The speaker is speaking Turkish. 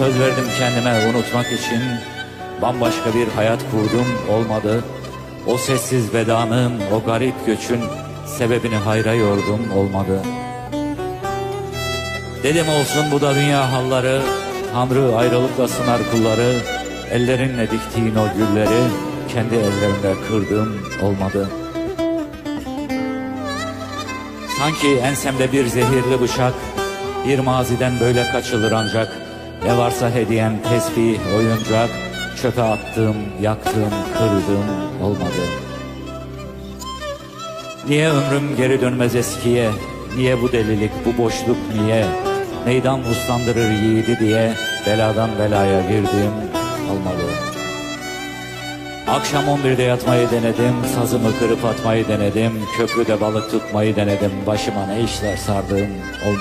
söz verdim kendime unutmak için. Bambaşka bir hayat kurdum olmadı. O sessiz vedanın, o garip göçün Sebebini hayra yordum olmadı. Dedim olsun bu da dünya halları Tanrı ayrılıkla sınar kulları. Ellerinle diktiğin o gülleri Kendi ellerimle kırdım olmadı. Sanki ensemde bir zehirli bıçak Bir maziden böyle kaçılır ancak Ne varsa hediyem tesbih, oyuncak Çöpe attım, yaktım, kırdım olmadı. Niye ömrüm geri dönmez eskiye? Niye bu delilik, bu boşluk niye? Meydan uslandırır yiğidi diye Beladan belaya girdim olmadı. Akşam 11'de yatmayı denedim, sazımı kırıp atmayı denedim, köprüde balık tutmayı denedim, başıma ne işler sardığım olmadı.